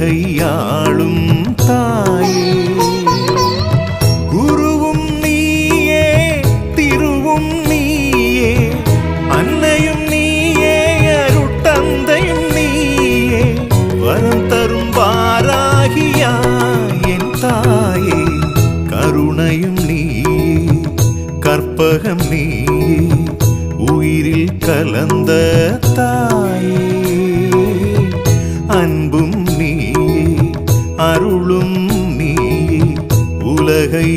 கையாளும் தாயே. குருவும் நீயே திருவும் நீயே அன்னையும் நீயே அருட்டந்தையும் நீயே. வரம் தரும் வாராகியா என் தாயே கருணையும் நீயே கற்பகம் நீயே. உயிரில் கலந்த தாயே.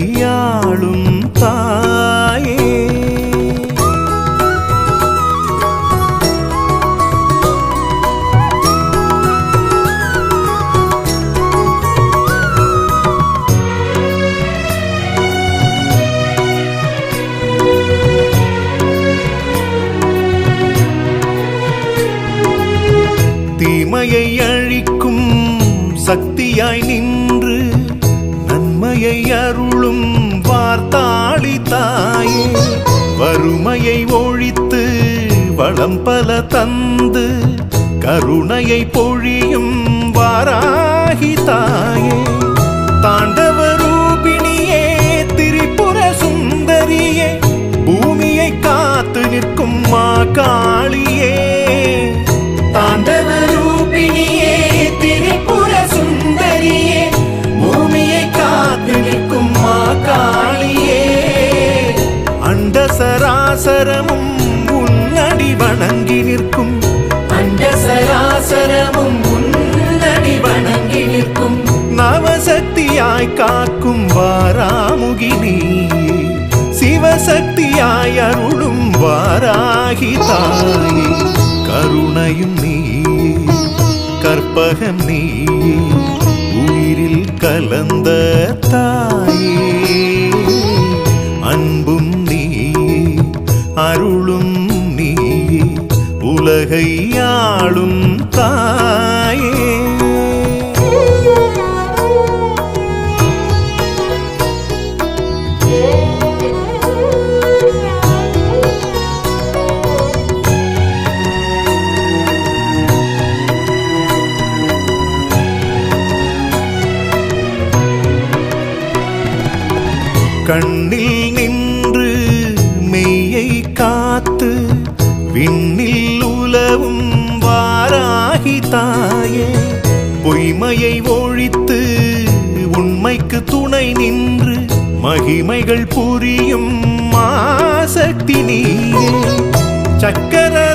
கையாளும் தாயே. தீமையை அழிக்கும் சக்தியாய் நின்று வறுமையை அருளும் வார்த்தாளி தாயே. வறுமையை ஒழித்து வளம் பல தந்து கருணையை பொழியும் வாராகி தாயே. சராசரமும் உன்னடி வணங்கி நிற்கும். அண்ட சராசரமும் உன்னடி வணங்கி நிற்கும். நவசக்தியாய் காக்கும் வாராமுகி நீயே. சிவசக்தியாய் அருளும் வாராகி தாயே. கருணையும் நீயே. கற்பகம் நீயே. உயிரில் கலந்த தாயே. கண்ணில் நின்று மெய்யை காத்து விண்ணில் உலவும் வாராகி தாயே பொய்மையை ஒழித்து உண்மைக்கு துணை நின்று மகிமைகள் புரியும் மாசக்தி நீயே. சக்கர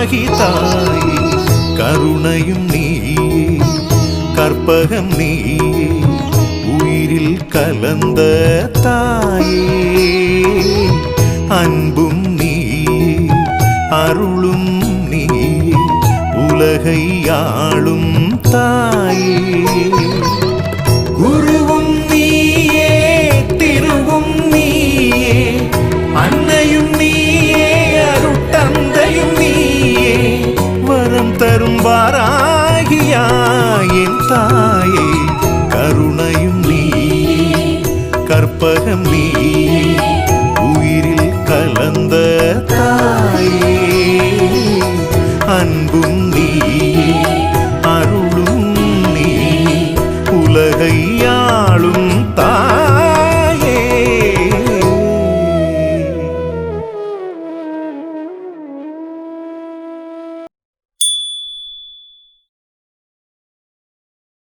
வாராகி தாயே கருணையும் நீயே கற்பகம் நீயே உயிரில் கலந்த தாயே அன்பும் நீயே அருளும் நீயே உலகை ஆளும் தரும் வாராகியா என் தாயே கருணையும் நீ கற்பகம் நீ.